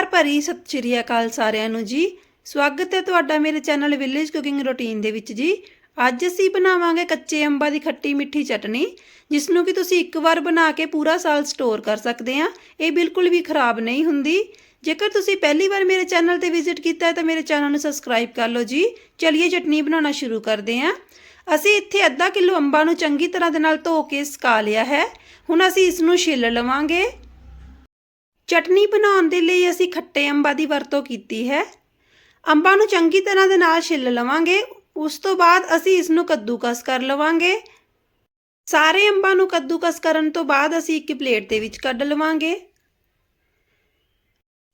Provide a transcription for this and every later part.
ਪਿਆਰ ਭਰੀ ਸਤਿ ਸ਼੍ਰੀ ਅਕਾਲ ਸਾਰਿਆਂ ਨੂੰ ਜੀ। ਸਵਾਗਤ ਹੈ ਤੁਹਾਡਾ ਮੇਰੇ ਚੈਨਲ ਵਿਲੇਜ ਕੁਕਿੰਗ ਰੁਟੀਨ ਦੇ ਵਿੱਚ ਜੀ। ਅੱਜ ਅਸੀਂ ਬਣਾਵਾਂਗੇ ਕੱਚੇ ਅੰਬਾਂ ਦੀ ਖੱਟੀ ਮਿੱਠੀ ਚਟਨੀ ਜਿਸ ਨੂੰ ਕਿ ਤੁਸੀਂ ਇੱਕ ਵਾਰ ਬਣਾ ਕੇ ਪੂਰਾ ਸਾਲ ਸਟੋਰ ਕਰ ਸਕਦੇ ਆ। ਇਹ ਬਿਲਕੁਲ ਵੀ ਖਰਾਬ ਨਹੀਂ ਹੁੰਦੀ। ਜੇਕਰ ਤੁਸੀਂ ਪਹਿਲੀ ਵਾਰ ਮੇਰੇ ਚੈਨਲ ਤੇ ਵਿਜ਼ਿਟ ਕੀਤਾ ਹੈ ਤਾਂ ਮੇਰੇ ਚੈਨਲ ਨੂੰ ਸਬਸਕ੍ਰਾਈਬ ਕਰ ਲਓ ਜੀ। ਚਲਿਏ ਚਟਨੀ ਬਣਾਉਣਾ ਸ਼ੁਰੂ ਕਰਦੇ ਹਾਂ ਅਸੀਂ ਇੱਥੇ ਅੱਧਾ ਕਿਲੋ ਅੰਬਾਂ ਨੂੰ ਚੰਗੀ ਤਰ੍ਹਾਂ ਦੇ ਨਾਲ ਧੋ ਕੇ ਸੁਕਾ ਲਿਆ ਹੈ। ਹੁਣ ਅਸੀਂ ਇਸ ਨੂੰ ਛਿੱਲ ਲਵਾਂਗੇ। ਚਟਨੀ ਬਣਾਉਣ ਦੇ ਲਈ ਅਸੀਂ ਖੱਟੇ ਅੰਬਾਂ ਦੀ ਵਰਤੋਂ ਕੀਤੀ ਹੈ। ਅੰਬਾਂ ਨੂੰ ਚੰਗੀ ਤਰ੍ਹਾਂ ਦੇ ਨਾਲ ਛਿੱਲ ਲਵਾਂਗੇ। ਉਸ ਤੋਂ ਬਾਅਦ ਅਸੀਂ ਇਸ ਨੂੰ ਕੱਦੂਕਸ ਕਰ ਲਵਾਂਗੇ। ਸਾਰੇ ਅੰਬਾਂ ਨੂੰ ਕੱਦੂਕਸ ਕਰਨ ਤੋਂ ਬਾਅਦ ਅਸੀਂ ਇੱਕ ਪਲੇਟ ਦੇ ਵਿੱਚ ਕੱਢ ਲਵਾਂਗੇ।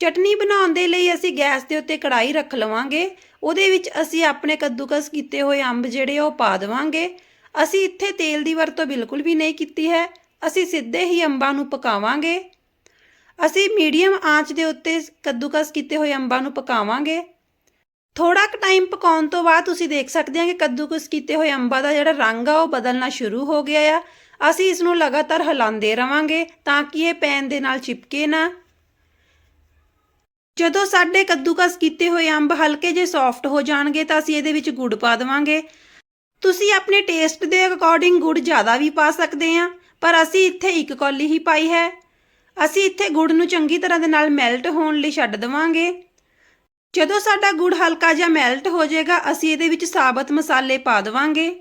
ਚਟਨੀ ਬਣਾਉਣ ਦੇ ਲਈ ਅਸੀਂ ਗੈਸ ਦੇ ਉੱਤੇ ਕੜਾਈ ਰੱਖ ਲਵਾਂਗੇ। ਉਹਦੇ ਵਿੱਚ ਅਸੀਂ ਆਪਣੇ ਕੱਦੂਕਸ ਕੀਤੇ ਹੋਏ ਅੰਬ ਜਿਹੜੇ ਉਹ ਪਾ ਦੇਵਾਂਗੇ। ਅਸੀਂ ਇੱਥੇ ਤੇਲ ਦੀ ਵਰਤੋਂ ਬਿਲਕੁਲ ਵੀ ਨਹੀਂ ਕੀਤੀ ਹੈ। ਅਸੀਂ ਸਿੱਧੇ ਹੀ ਅੰਬਾਂ ਨੂੰ ਪਕਾਵਾਂਗੇ। ਅਸੀਂ ਮੀਡੀਅਮ ਆਂਚ ਦੇ ਉੱਤੇ ਕੱਦੂਕਸ ਕੀਤੇ ਹੋਏ ਅੰਬਾਂ ਨੂੰ ਪਕਾਵਾਂਗੇ। ਥੋੜਾ ਕੁ ਟਾਈਮ ਪਕਾਉਣ ਤੋਂ ਬਾਅਦ ਤੁਸੀਂ ਦੇਖ ਸਕਦੇ ਆ ਕਿ ਕੱਦੂਕਸ ਕੀਤੇ ਹੋਏ ਅੰਬਾਂ ਦਾ ਜਿਹੜਾ ਰੰਗ ਆ, ਉਹ ਬਦਲਣਾ ਸ਼ੁਰੂ ਹੋ ਗਿਆ ਆ। ਅਸੀਂ ਇਸ ਨੂੰ ਲਗਾਤਾਰ ਹਿਲਾਉਂਦੇ ਰਵਾਂਗੇ ਤਾਂ ਕਿ ਇਹ ਪੈਨ ਦੇ ਨਾਲ ਚਿਪਕੇ ਨਾ। ਜਦੋਂ ਸਾਡੇ ਕੱਦੂਕਸ ਕੀਤੇ ਹੋਏ ਅੰਬ ਹਲਕੇ ਜਿਹੇ ਸੌਫਟ ਹੋ ਜਾਣਗੇ ਤਾਂ ਅਸੀਂ ਇਹਦੇ ਵਿੱਚ ਗੁੜ ਪਾ ਦੇਵਾਂਗੇ। ਤੁਸੀਂ ਆਪਣੇ ਟੇਸਟ ਦੇ ਅਕੋਰਡਿੰਗ ਗੁੜ ਜ਼ਿਆਦਾ ਵੀ ਪਾ ਸਕਦੇ ਆ ਪਰ ਅਸੀਂ ਇੱਥੇ ਇੱਕ ਕੌਲੀ ਹੀ ਪਾਈ ਹੈ। ਅਸੀਂ ਇੱਥੇ ਗੁੜ ਨੂੰ ਚੰਗੀ ਤਰ੍ਹਾਂ ਦੇ ਨਾਲ ਮੈਲਟ ਹੋਣ ਲਈ ਛੱਡ ਦੇਵਾਂਗੇ। ਜਦੋਂ ਸਾਡਾ ਗੁੜ ਹਲਕਾ ਜਿਹਾ ਮੈਲਟ ਹੋ ਜਾਏਗਾ, ਅਸੀਂ ਇਹਦੇ ਵਿੱਚ ਸਾਬਤ ਮਸਾਲੇ ਪਾ ਦੇਵਾਂਗੇ।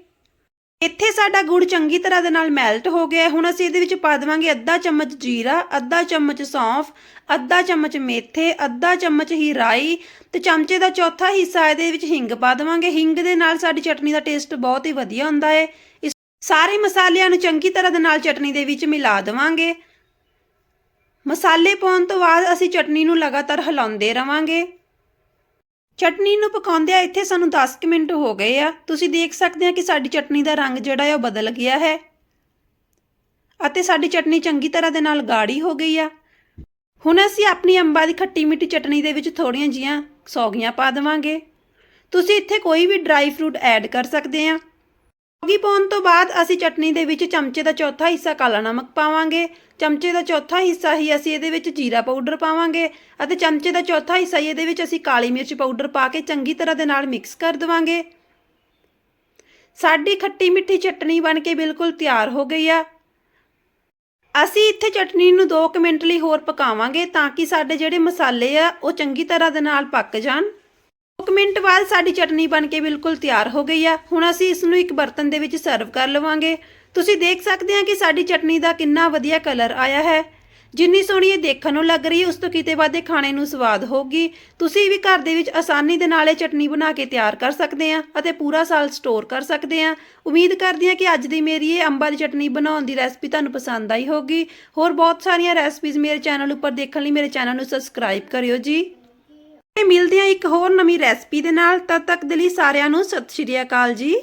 ਇੱਥੇ ਸਾਡਾ ਗੁੜ ਚੰਗੀ ਤਰ੍ਹਾਂ ਦੇ ਨਾਲ ਮੈਲਟ ਹੋ ਗਿਆ ਹੁਣ ਅਸੀਂ ਇਹਦੇ ਵਿੱਚ ਪਾ ਦੇਵਾਂਗੇ ਅੱਧਾ ਚਮਚ ਜੀਰਾ, ਅੱਧਾ ਚਮਚ ਸੌਂਫ, ਅੱਧਾ ਚਮਚ ਮੇਥੇ, ਅੱਧਾ ਚਮਚ ਹੀ ਰਾਈ ਤੇ ਚਮਚੇ ਦਾ ਚੌਥਾ ਹਿੱਸਾ ਇਹਦੇ ਵਿੱਚ ਹਿੰਗ ਪਾ ਦੇਵਾਂਗੇ। ਹਿੰਗ ਦੇ ਨਾਲ ਸਾਡੀ ਚਟਨੀ ਦਾ ਟੇਸਟ ਬਹੁਤ ਹੀ ਵਧੀਆ ਹੁੰਦਾ ਹੈ। ਇਸ ਸਾਰੇ ਮਸਾਲਿਆਂ ਨੂੰ ਚੰਗੀ ਤਰ੍ਹਾਂ ਦੇ ਨਾਲ ਚਟਨੀ ਦੇ ਵਿੱਚ ਮਿਲਾ ਦੇਵਾਂਗੇ। ਮਸਾਲੇ ਪਾਉਣ ਤੋਂ ਬਾਅਦ ਅਸੀਂ ਚਟਨੀ ਨੂੰ ਲਗਾਤਾਰ ਹਿਲਾਉਂਦੇ ਰਵਾਂਗੇ। ਚਟਨੀ ਨੂੰ ਪਕਾਉਂਦਿਆਂ ਇੱਥੇ ਸਾਨੂੰ 10 ਕੁ ਮਿੰਟ ਹੋ ਗਏ ਆ। ਤੁਸੀਂ ਦੇਖ ਸਕਦੇ ਆ ਕਿ ਸਾਡੀ ਚਟਨੀ ਦਾ ਰੰਗ ਜਿਹੜਾ ਹੈ ਉਹ ਬਦਲ ਗਿਆ ਹੈ। ਅਤੇ ਸਾਡੀ ਚਟਨੀ ਚੰਗੀ ਤਰ੍ਹਾਂ ਦੇ ਨਾਲ ਗਾੜੀ ਹੋ ਗਈ ਆ। ਹੁਣ ਅਸੀਂ ਆਪਣੀ ਅੰਬਾਂ ਦੀ ਖੱਟੀ ਮਿੱਠੀ ਚਟਨੀ ਦੇ ਵਿੱਚ ਥੋੜੀਆਂ ਜੀਆਂ ਸੌਗੀਆਂ ਪਾ ਦੇਵਾਂਗੇ। ਤੁਸੀਂ ਇੱਥੇ ਕੋਈ ਵੀ ਡਰਾਈ ਫਰੂਟ ਐਡ ਕਰ ਸਕਦੇ ਆ। ਸੌਗੀ ਪਾਉਣ ਤੋਂ ਬਾਅਦ ਅਸੀਂ ਚਟਨੀ ਦੇ ਵਿੱਚ ਚਮਚੇ ਦਾ ਚੌਥਾ ਹਿੱਸਾ ਕਾਲਾ ਨਮਕ ਪਾਵਾਂਗੇ। ਚਮਚੇ ਦਾ ਚੌਥਾ ਹਿੱਸਾ ਹੀ ਅਸੀਂ ਇਹਦੇ ਵਿੱਚ ਜੀਰਾ ਪਾਊਡਰ ਪਾਵਾਂਗੇ ਅਤੇ ਚਮਚੇ ਦਾ ਚੌਥਾ ਹਿੱਸਾ ਹੀ ਇਹਦੇ ਵਿੱਚ ਅਸੀਂ ਕਾਲੀ ਮਿਰਚ ਪਾਊਡਰ ਪਾ ਕੇ ਚੰਗੀ ਤਰ੍ਹਾਂ ਦੇ ਨਾਲ ਮਿਕਸ ਕਰ ਦੇਵਾਂਗੇ। ਸਾਡੀ ਖੱਟੀ ਮਿੱਠੀ ਚਟਨੀ ਬਣ ਕੇ ਬਿਲਕੁਲ ਤਿਆਰ ਹੋ ਗਈ ਆ। ਅਸੀਂ ਇੱਥੇ ਚਟਨੀ ਨੂੰ 2 ਮਿੰਟ ਲਈ ਹੋਰ ਪਕਾਵਾਂਗੇ ਤਾਂ ਕਿ ਸਾਡੇ ਜਿਹੜੇ ਮਸਾਲੇ ਆ ਉਹ ਚੰਗੀ ਤਰ੍ਹਾਂ ਦੇ ਨਾਲ ਪੱਕ ਜਾਣ। ਕੁ ਮਿੰਟ ਬਾਅਦ ਸਾਡੀ ਚਟਨੀ ਬਣ ਕੇ ਬਿਲਕੁਲ ਤਿਆਰ ਹੋ ਗਈ ਆ। ਹੁਣ ਅਸੀਂ ਇਸ ਨੂੰ ਇੱਕ ਬਰਤਨ ਦੇ ਵਿੱਚ ਸਰਵ ਕਰ ਲਵਾਂਗੇ। ਤੁਸੀਂ ਦੇਖ ਸਕਦੇ ਹਾਂ ਕਿ ਸਾਡੀ ਚਟਨੀ ਦਾ ਕਿੰਨਾ ਵਧੀਆ ਕਲਰ ਆਇਆ ਹੈ। ਜਿੰਨੀ ਸੋਹਣੀ ਇਹ ਦੇਖਣ ਨੂੰ ਲੱਗ ਰਹੀ ਹੈ, ਉਸ ਤੋਂ ਕਿਤੇ ਵੱਧ ਇਹ ਖਾਣੇ ਨੂੰ ਸਵਾਦ ਹੋਊਗੀ। ਤੁਸੀਂ ਵੀ ਘਰ ਦੇ ਵਿੱਚ ਆਸਾਨੀ ਦੇ ਨਾਲ ਇਹ ਚਟਨੀ ਬਣਾ ਕੇ ਤਿਆਰ ਕਰ ਸਕਦੇ ਆ ਅਤੇ ਪੂਰਾ ਸਾਲ ਸਟੋਰ ਕਰ ਸਕਦੇ ਆ। ਉਮੀਦ ਕਰਦੀ ਆ ਕਿ ਅੱਜ ਦੀ ਮੇਰੀ ਇਹ ਅੰਬਾਂ ਦੀ ਚਟਨੀ ਬਣਾਉਣ ਦੀ ਰੈਸਪੀ ਤੁਹਾਨੂੰ ਪਸੰਦ ਆਈ ਹੋਗੀ ਹੋਰ ਬਹੁਤ ਸਾਰੀਆਂ ਰੈਸਪੀਜ਼ ਮੇਰੇ ਚੈਨਲ ਉੱਪਰ ਦੇਖਣ ਲਈ ਮੇਰੇ ਚੈਨਲ ਨੂੰ ਸਬਸਕ੍ਰਾਈਬ ਕਰਿਓ ਜੀ। ਮਿਲਦੇ ਆ ਇੱਕ ਹੋਰ ਨਵੀਂ ਰੈਸਪੀ ਦੇ ਨਾਲ। ਤਦ ਤੱਕ ਦੇ ਲਈ ਸਾਰਿਆਂ ਨੂੰ ਸਤਿ ਸ਼੍ਰੀ ਅਕਾਲ ਜੀ।